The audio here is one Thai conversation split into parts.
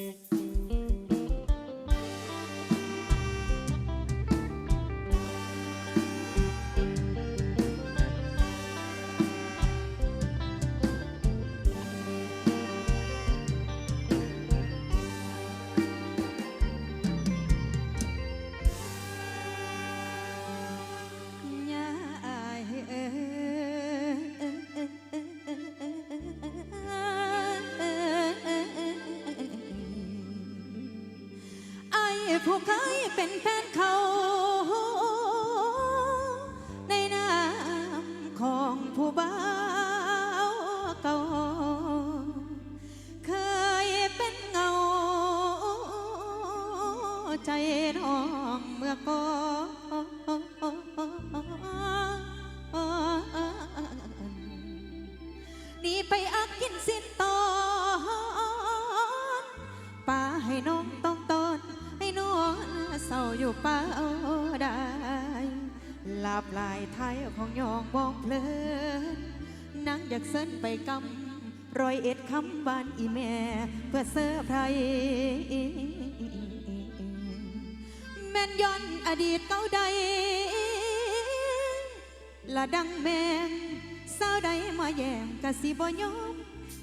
ย อ้ เส้นไปกำรอยเอ็ดคำบานอีแม่ เพื่อเสื้อร์ไพรแม่นย้อนอดีตเก่าใดละดังแมงสาวใดมาแย่งกะสิบ่ยอม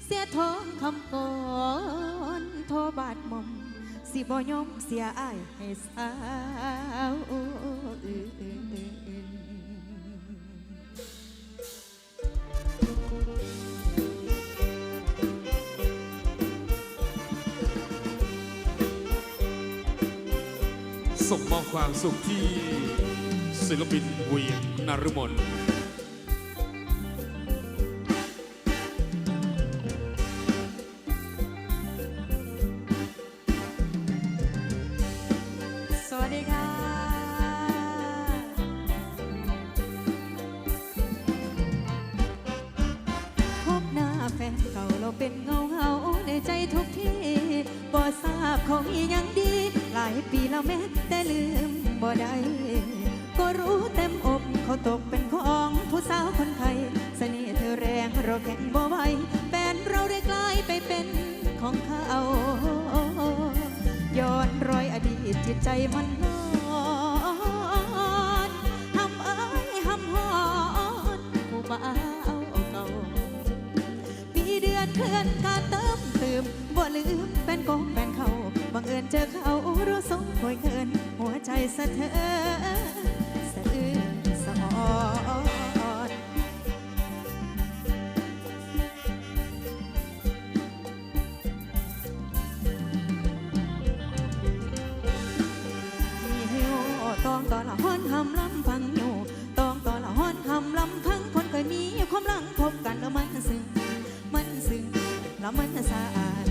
เสียทองคำก่อนโทบาดมอมสิบ่ยอมเสียอายให้สาวอื่น ส่งมอบความสุขที่ศิลปินเวียงนารมน ใจมันนอนทำเอ้ยทำหอนผู้บ่าวเก่าปีเดือนเคลื่อนการเติมเติมบ่ลืมเป็นกองแฟนเขาบังเอิญเจอเขารู้สงคอยเคินหัวใจสะเทือนสะอื้นสะออน มันซึ้งแล้วมันสะอาด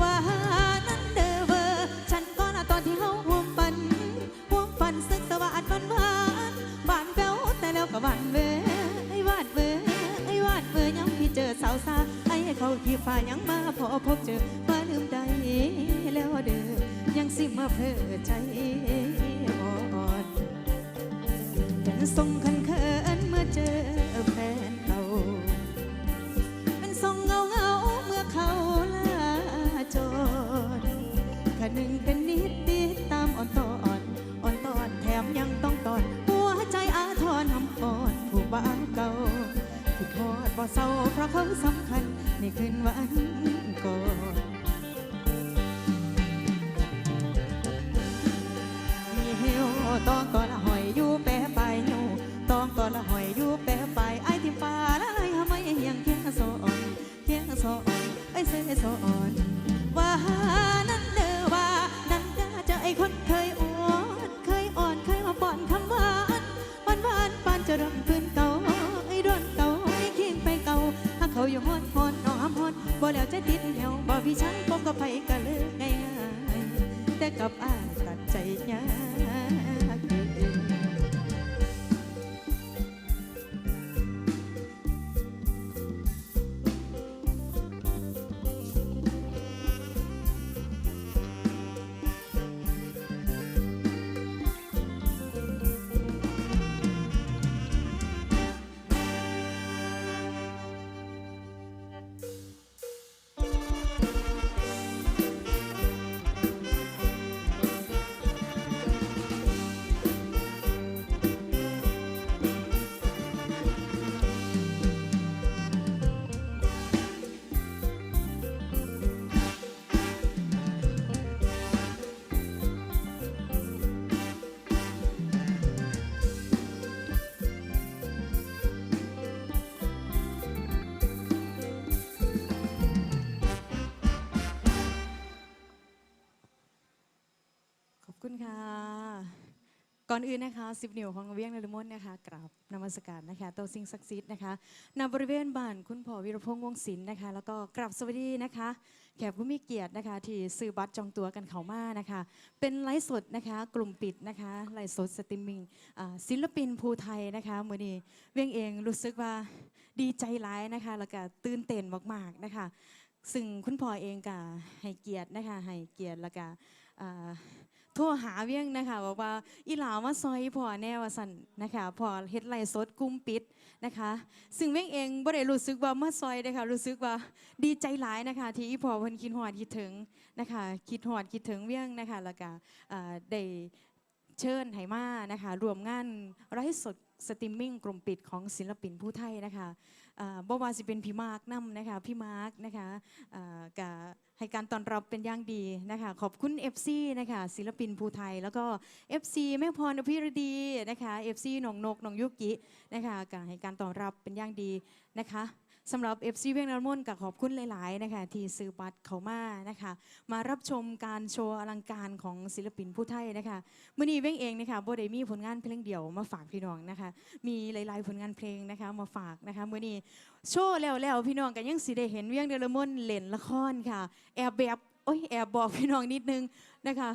ว่านั้นเด้อเวอร์ฉันก็นะตอนที่เฮาห่วงปันห่วงปันสึกสวัสดวันวานบานแววแต่แล้วก็หวานเวไอ้วานเวไอ้วานเวยังพี่เจอสาวสาไอ้เขาที่ฝ่ายังมาพอพบเจอมาลืมได้แล้วเด้อยังสิมาเพ้อใจอ่อนเป็นทรงคันเขินเมื่อเจอแฟน ขนึงเป็นนิดนิดตามอ่อนตอนอ่อนตอนแถมยังต้องตอนหัวใจอาทรหำอ่อนผู้บ้าวเก่าที่ทอดบ่เศร้าเพราะเขาสำคัญในคืนวันก่อนมีเหี่ยวตองก่อนละหอยอยู่แปะปลายอยู่ตองก่อนละหอยอยู่แปะปลายไอ้ที่ป่าละไอ้ทำไมเฮียงเคียงโซอ่อนเคียงโซอ่อนไอ้เสยโซอ่อน คนเคยอ้วนเคยอ่อนเคยมาป้อนคำหวานหวานหวานปานจะรำพื้นเก่าไอ้ร่อนเก่าไอ้คิงไปเก่าถ้าเขาอยู่ฮอนฮอนน้องหำฮอนบ่แล้วจะติดแถวบ่พี่ชายก็ก็ไปก็เลิกง่ายแต่กับอายตัดใจยาก ก่อนอื่นนะคะสิบนิ้วของเวียงนรมนนะคะกราบนมัสการนะคะโตสิงศักดิ์สิทธิ์นะคะณบริเวณบ้านคุณพ่อวิรพงษ์วงศิลป์นะคะ แล้วก็กราบสวัสดีนะคะแขกผู้มีเกียรตินะคะ ที่ซื้อบัตรจองตัวกันเขามานะคะ เป็นไลฟ์สดนะคะ กลุ่มปิดนะคะไลฟ์สดสตรีมมิ่งศิลปินภูไทยนะคะมือนี้เวียงเองรู้สึกว่าดีใจร้ายนะคะ แล้วก็ตื่นเต้นมากๆนะคะ ซึ่งคุณพ่อเองก็ให้เกียรตินะคะให้เกียรติแล้วก็ โทรหาเวียงนะคะบอกว่าอีหลามาซอยพ่อแน่ว่าสั่นนะคะพ่อเฮ็ดไล่สดกุ้มปิดนะคะ ซึ่งเวียงเองบ่ได้รู้สึกว่ามาซอยเด้อค่ะรู้สึกว่าดีใจหลายนะคะ ที่อีพ่อเพิ่นคิดฮอดคิดถึงนะคะคิดฮอดคิดถึงเวียงนะคะแล้วก็ได้เชิญให้มานะคะรวมงานไลฟ์สดสตรีมมิ่งกลุ่มปิดของศิลปินผู้ไทยนะคะอ่บ่ว่าสิเป็นพี่มาร์กนํนะคะพี่มาร์กนะคะอ่าก็ ให้การต้อนรับเป็นอย่างดีนะคะขอบคุณ FC นะคะศิลปินภูไทย แล้วก็ FC แม่พรอภิรดีนะคะ FC หนองนกหนองยุกินะคะก็ให้การต้อนรับเป็นอย่างดีนะคะสำหรับ FC เวียงนรมนกับขอบคุณหลาย ๆ นะคะ ที่ซื้อบัตรเขามานะคะ มารับชมการโชว์อลังการของศิลปินผู้ไทยนะคะมื่อนี้เว้งเองนะคะโบ่ได้มีผลงานเพลงเดี่ยวมาฝากพี่น้องนะคะ มีหลาย ๆ ผลงานเพลงนะคะมาฝากนะคะมื่อนี้โชว์แล้วแล้วพี่น้องก็ยังสิได้เห็นเวียงเดลมอนเล่นละครค่ะ แอบแบบโอ้ยแอบบอกพี่น้องนิดนึงนะคะ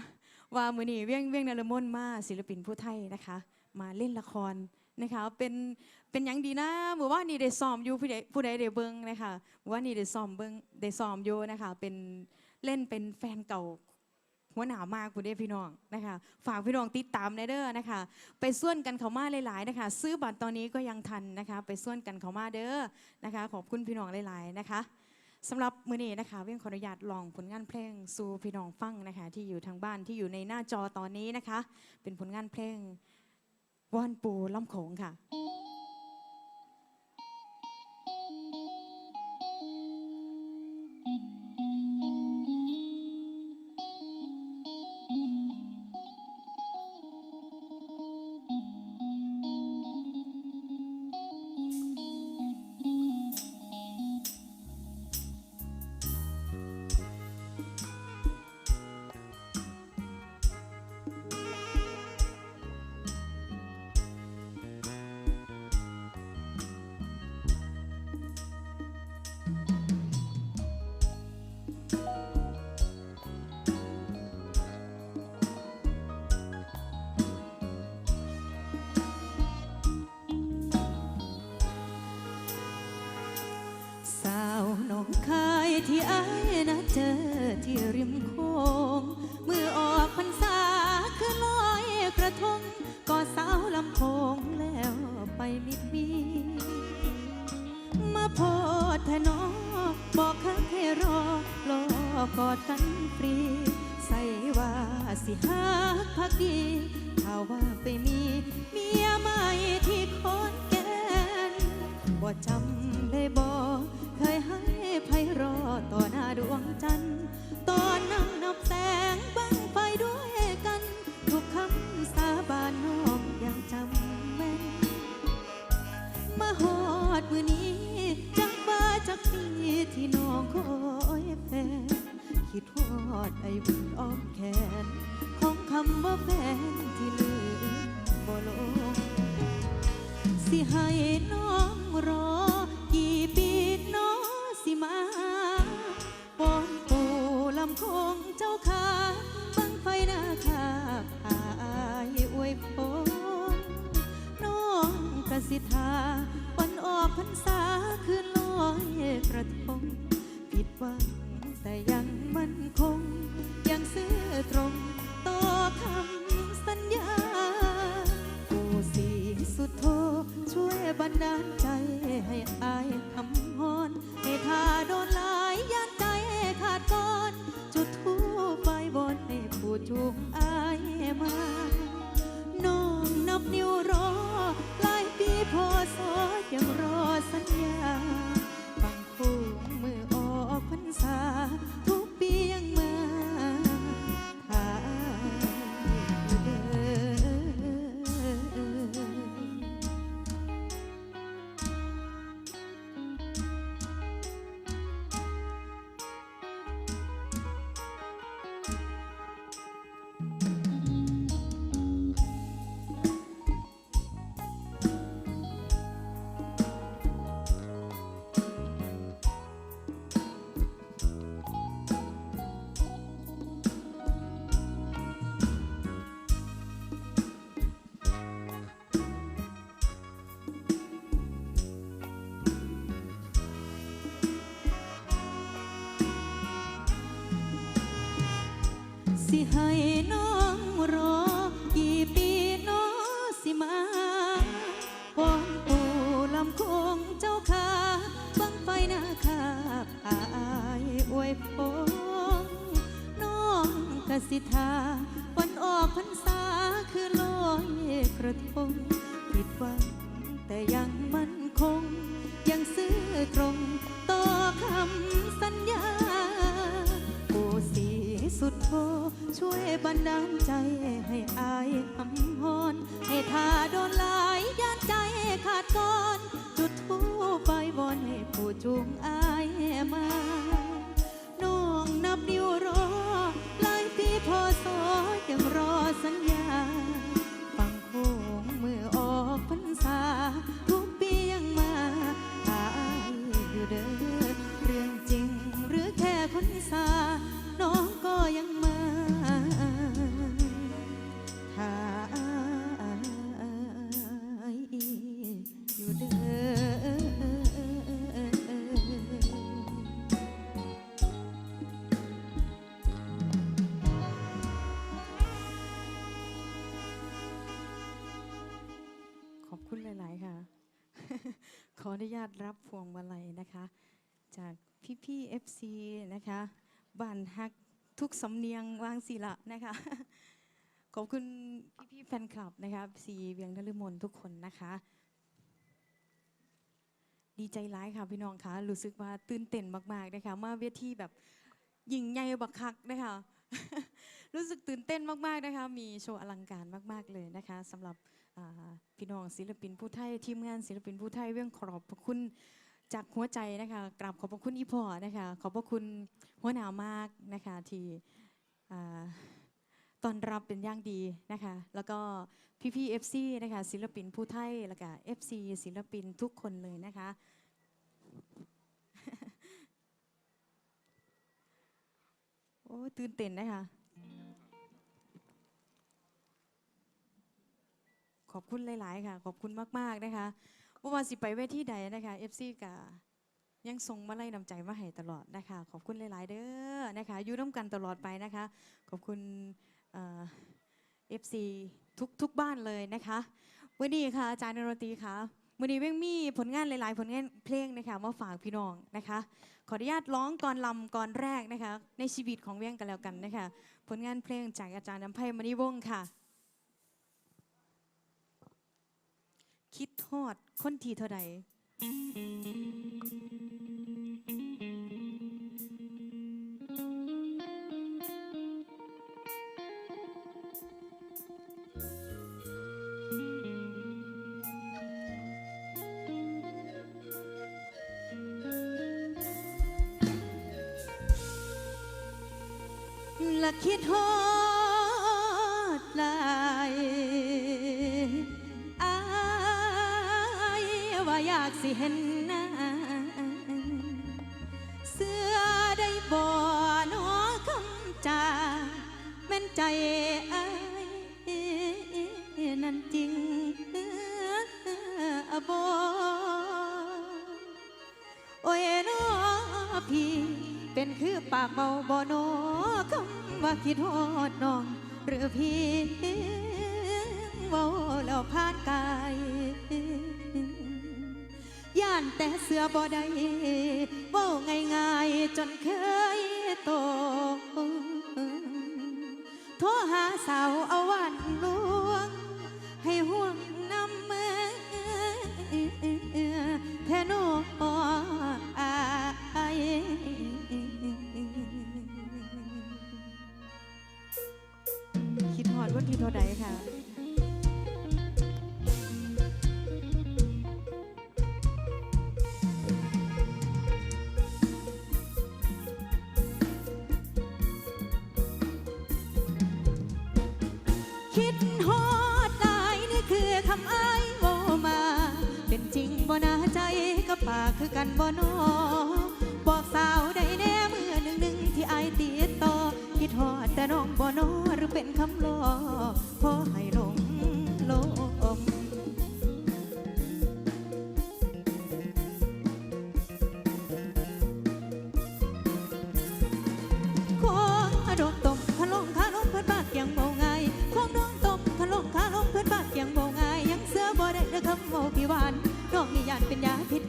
ว่ามือนี้เวียงเวียงเดลมอนมาศิลปินผู้ไทยนะคะ มาเล่นละครนะคะเป็นเป็นยังดีนะเมื่อว่านี่ได้ซ้อมอยู่ผู้ใดผู้ใดได้เบิ่งนะคะเมื่อว่านี่ได้ซ้อมเบิ่งได้ซ้อมอยู่นะคะเป็นเล่นเป็นแฟนเก่า หัวหนาวมากคุณเด้พี่น้องนะคะ ฝากพี่น้องติดตามในเด้อนะคะ ไปส่วนกันเขามาหลายๆนะคะ ซื้อบัตรตอนนี้ก็ยังทันนะคะ ไปส่วนกันเขามาเด้อนะคะ ขอบคุณพี่น้องหลาย ๆ นะคะสำหรับมื้อนี้นะคะเวียงขออนุญาตลองผลงานเพลงสู่พี่น้องฟังนะคะ ที่อยู่ทางบ้านที่อยู่ในหน้าจอตอนนี้นะคะ เป็นผลงานเพลงว่านปูล่ำโขงค่ะ ที่อายนะเจอที่ริมโค้งมือออกพรรษาคือลอยกระทงก็สาวลำโพงแล้วไปมิดมีมาโพดแทนองบอกคักให้รอรอกอดกันฟรี ใส่ว่าสิหักพักดีถ้าว่าไปมี เมียใหม่ที่คอนแกนบ่จำ อดไอ้บุญอ้อมแขน ของคำว่าแฟนที่ลืมบ่ลงสิให้น้องรอ กี่ปีน้องสิมาปอนปูลำคงเจ้าขาบังไฟหน้าคาพายอวยพรน้องกสิทาวันออกพรรษาคืนลอยกระท บันดาลใจให้อายทำฮอนให้ทาโดนหลายยันใจขาดก่อน จุดทูบใบบนให้ผู้จูงอายมาน้องนับนิ้วรอ หลายปีพอสอยังรอสัญญา สิให้น้องรอ กี่ปีน้อสิมาวอนปู่ลำคงเจ้าขาบังไฟหน้าคาบอายอวยพรน้องกสิทาวันออกพรรษาคือลอยกระทงผิดหวังแต่ยัง ช่วยบันดาลใจให้อายทำฮอนให้ทาโดนหลายย่านใจขาดก่อน จุดทูปไปวอนให้ผู้จูงอายมาน้องนับนิ้วรอหลายปีพอสอยังรอสัญญา นะคะ จากพี่พี่ๆ FC นะคะบ้านฮักทุกสำเนียงวางศิละนะคะ ขอบคุณพี่พี่แฟนคลับนะคะสีเวียงนฤมลทุกคนนะคะ ดีใจร้ายค่ะพี่น้องคะรู้สึกว่าตื่นเต้นมากๆนะคะมาเวทีแบบยิงใหญ่บักคักนะคะรู้สึกตื่นเต้นมากๆนะคะ มีโชว์อลังการมาก ๆเลยนะคะสำหรับพี่น้องศิลปินผู้ไทยทีมงานศิลปินผู้ไทยเรื่องขอบพระคุณ จากหัวใจนะคะกราบขอบพระคุณอีพ่อนะคะขอบพระคุณหัวหนามากนะคะที่ตอนรับเป็นอย่างดีนะคะ แล้วก็พี่พี่เอฟซีนะคะศิลปินผู้ไทยแล้วก็เอฟซีศิลปินทุกคนเลยนะคะ โอ้ตื่นเต้นนะคะขอบคุณหลาย ๆ ค่ะ ขอบคุณมาก ๆ นะคะ ว่าว่าสิไปเวทีใดนะคะ FC กะยังส่งมาไล่นำใจมาให้ตลอดนะคะ ขอบคุณหลาย ๆ เด้อนะคะอยู่ร่วมกันตลอดไปนะคะ ขอบคุณเอฟซีทุกทุกบ้านเลยนะคะวันนี้ค่ะอาจารย์นรตีค่ะวันนี้เว้งมีผลงานหลาย ๆ ผลงานเพลงนะคะมาฝากพี่น้องนะคะ ขออนุญาตร้องก่อนลำก่อนแรกนะคะ ในชีวิตของเว้งกันแล้วกันนะคะ ผลงานเพลงจากอาจารย์น้ำไพมณีวงค่ะ คิดทอดคนทีเท่าใดละคิดฮอาอยากสิเห็นหน้าเสื้อได้บ่หนอคำจาแม่นใจอายนั่นจริงบ่โอ้ยน้อพี่เป็นคือปากเบาบ่น้อคำว่าคิดฮอดน้อง หรือพี่เว้าแล้วผ่านกาย ย่านแต่เสือบ่ได้เว้าง่ายๆจนเคยโตโทรหาสาวเอาวันลวง ให้ห่วงน้ำมือแทนออายคิดหอดวันที่เท่าใดค่ะ บ่นอบอกสาวได้แน่เมื่อหนึ่งหนึ่งที่ไอติดต่อคิดหอดแต่น้องบ่นอหรือเป็นคำลอพอให้ลงลมโดนตมขาลงขาลงเพื่อนบ้านยังเบาไงคงน้องตมขาลงขาลงเพื่อนบ้านยังเบาไงยังเสื้อบ่ได้เด้อคำโมพี่วานน้องนี่ยานเป็นยาพิษ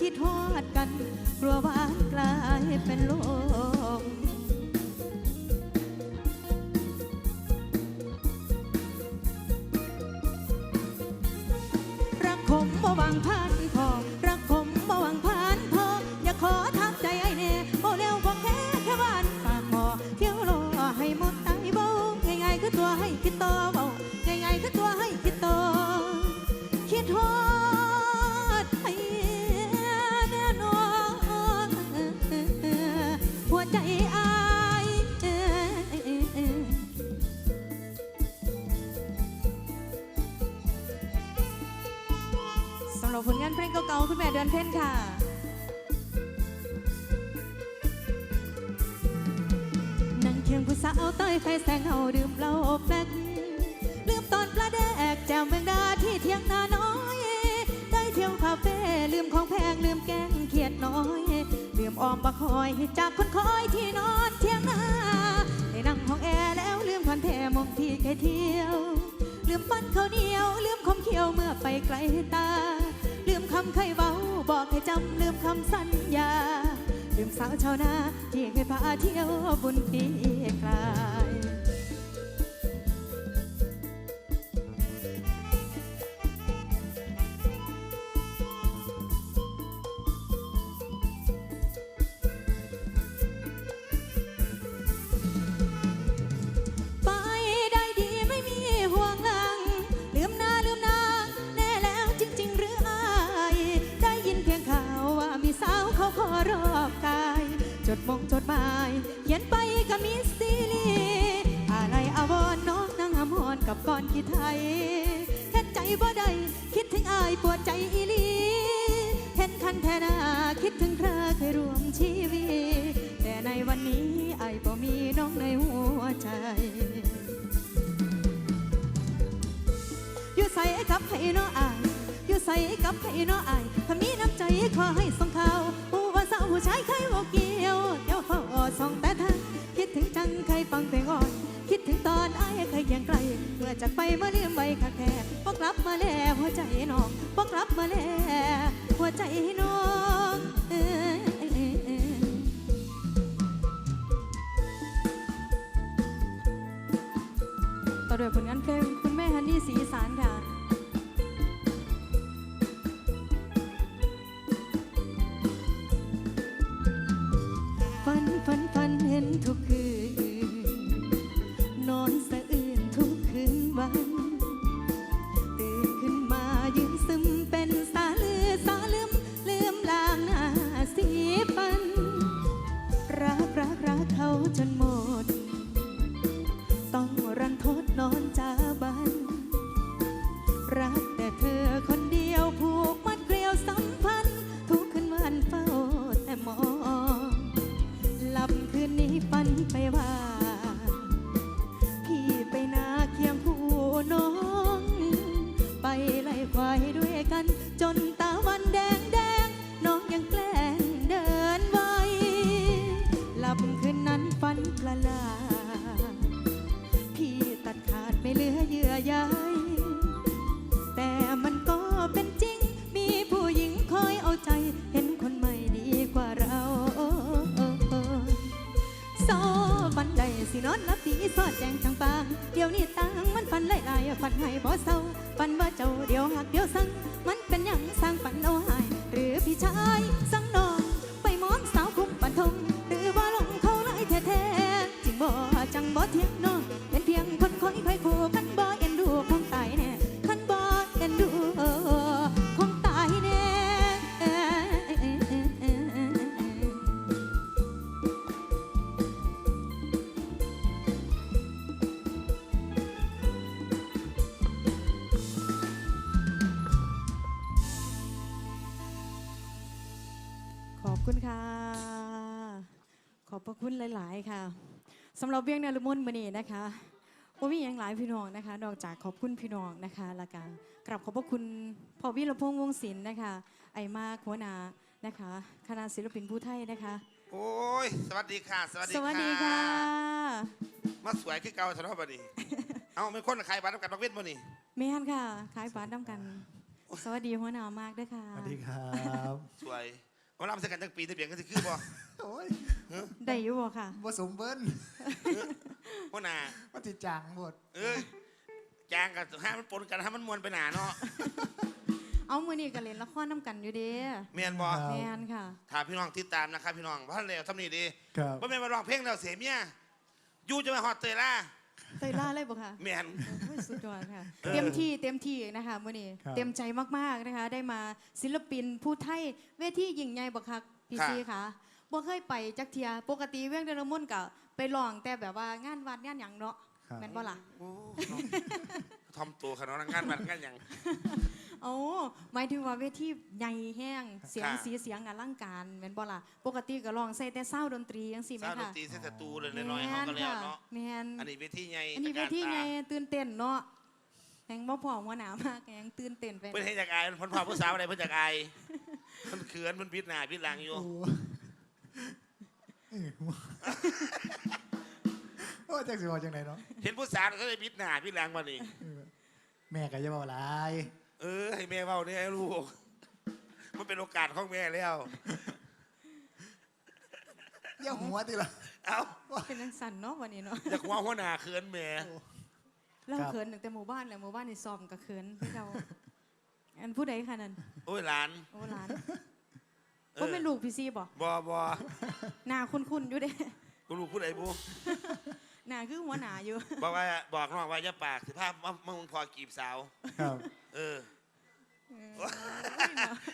คิดทอดกัน กลัวหวานกลายเป็นโล เก่าๆคุณแม่เดือนเพ็ญค่ะนั่งเคียงผู้สาวเต้ยไฟแสงเฮาดื่มเหล้าแฟกลืมตอนปลาแดกแจวเมืองดาที่เที่ยงนาน้อย ได้เที่ยวคาเฟ่ลืมของแพงลืมแกงเขียดน้อย ลืมออมบักคอยจากคนคอยที่นอนเที่ยงนาได้นั่งห้องแอร์แล้วลืมควันแทมองที่เคยเที่ยว ลืมปั้นข้าวเหนียวลืมคมเขียวเมื่อไปไกลตา ลืมคำเคยเว้า บอกให้จำลืมคำสัญญา ลืมสาวชาวนาที่เคยพาเที่ยวบุญปีกลา ดมงจดหมายเขียนไปก็มีซีรีส์อะไรอาวรน้องนางอมรกับก่อนกีไทยเห็นใจบ่ได้คิดถึงอายปวดใจอีลีเห็นคันแทนาคิดถึงครเคยรวมชีวิตแต่ในวันนี้ไอ้ายบ่มีน้องในหัวใจอยู่ใส่กับไผเนาะอายอยู่ใส่กับไผเนาะอายถ้ามีน้ำใจขอให้ส่งข่าว ผู้ว่าสาวผู้ชายเคยบอกเกี่ยวเดี๋ยวเขาออดส่องแต่ทางคิดถึงจังเคยฟังเพลงอ่อน คิดถึงตอนอายเคยเคียงไกลเมื่อจากไปเมื่อลืมไว้คักแท้พอกลับมาแล้วหัวใจน้องพอกลับมาแล้วหัวใจน้องเออต่อด้วยผลงานเพลงคุณแม่ฮันนี่สีอีสานค่ะ ควายด้วยกัน จนตาวันแดงแดงน้องยังแกล้งเดินไวหลับคืนนั้นฝันประหลาดพี่ตัดขาดไม่เหลือเยื่อใยแต่มันก็เป็นจริง มีผู้หญิงคอยเอาใจ เห็นคนใหม่ดีกว่าเราโซฟันใดสินอนรับดีสอดแจงจังปาง เดี๋ยวนี้ตังมันฟันหลายๆฟันให้บ่เศร้าฟันว่า เจ้าเดี๋ยวหักเดี๋ยวสั่งมัน สำหรับเวียงนารมนมือนี้นะคะว่ามีอย่างหลายพี่น้องนะคะ นอกจากขอบคุณพี่น้องนะคะและการกราบขอบพระคุณพ่อวิรพงษ์วงศิลป์นะคะ ไอมากหัวหนานะคะคณะศิลปินผู้ไทยนะคะ โอ้ย สวัสดีค่ะ สวัสดีสวัสดีค่ะ มาสวยคือเก่าสนอบัดนี้เอาไม่คนใครบ้านน้ำกันบักเวทบ่นี่แม่นค่ะขายบาทน้ำกัน สวัสดีหัวหน้ามากด้วยค่ะ สวัสดีครับ สวย เอาล่ำใส่กันจังปีที่เปลี่ยนกันสิคือบ่โอ้ยได้อยู่บ่ค่ะผสมเบิ้ลพ่อหนาว่าติจางหมดเอ้ยจางกับห้ามันปนกันห้ามันมวนไปหนาเนาะเอามือนี่ก็เล่นละครน้ำกันอยู่เด้เมียนบ่แม่นค่ะถามพี่น้องติดตามนะครับพี่น้องว่าแล้วทำนี่ดีครับว่าแม่นมาร้องเพลงแล้วเสียเมียอยู่จะมาฮอดเตยล่า เตยล่าเลยบ่ค่ะเมียนโอ้ยสุดยอดค่ะ เออ เต็มที่เต็มที่นะคะมื่อนี้ครับ เต็มใจมากๆนะคะ ได้มาศิลปินผู้ไทยเวทียิ่งใหญ่บักคักพี่ซีค่ะบ่เคยไปจักเทียปกติเวียงเดลมุนกับไปร้องแต่แบบว่างานวัดงานหยังเนาะครับ แม่นบ่ล่ะ โอ้ทำตัวขนาดนั้นงานบันงานหยัง โอ้หมายถึงว่าเวทีใหญ่แห้งเสียงค่ะ สีเสียงอลังการแม่นบ่ล่ะปกติก็ร้องใส่แต่เศร้าดนตรีจังซี่แม่สร้างดนค่ะตรีเส้นศัตรูเลยน้อยๆเขาก็แล้วเนาะ แม่นอันนี้เวทีใหญ่อันนี้เวตะการทีตาไงตื่นเต้นเนาะแหงบ่พอหัวหนามากแหงตื่นเต้นไป เพื่อนให้จากอายเพ่นพ่อผู้สาวอะไรเพื่อนจากอายเพิ่นเขินเพิ่นพิษหน้าพิษหลังอยู่โอ้เอ้ยโอ้จักสิบอกจังไหนเนาะเห็นผู้สาวก็เลยพิษหน้าพิษหลังมานี่เออแม่ก็จะบอกหลาย เออ ให้แม่เว้าเนี่ยให้ลูก มันเป็นโอกาสของแม่แล้ว เยี่ยหัวติละ เอ้าเป็นจังสั่นเนาะวันนี้เนาะอยากว่าหัวหน้าเขินแม่เราครับเขินตั้งแต่หมู่บ้านแหละหมู่บ้านนี่ซ้อมก็เขินที่เราอันผู้ใดคะนั่นโอ้ยหลานโอ้หลานเออก็เป็นลูกพี่ซีบ่บอบอหน้าคุ้นๆอยู่เด้กูรู้พูดไอ้บูหน้าคือหัวหน้าอยู่บอกว่าบอกน้องว่าอย่าปากสิภาพมึงพอกีบสาว ครับ เออ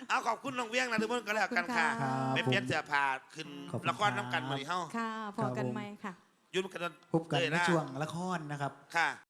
เอาขอบคุณน้องเวียงนะทุกคนก็แล้วกันค่ะครับไปเปลี่ยนเสื้อผ้าขึ้นขอบคุณ ละครน้ำกันมาดิเฮ้าค่ะพอกันไหมค่ะ ยุ่นกันพบกันเลยในนะช่วงละครนะครับ ค่ะ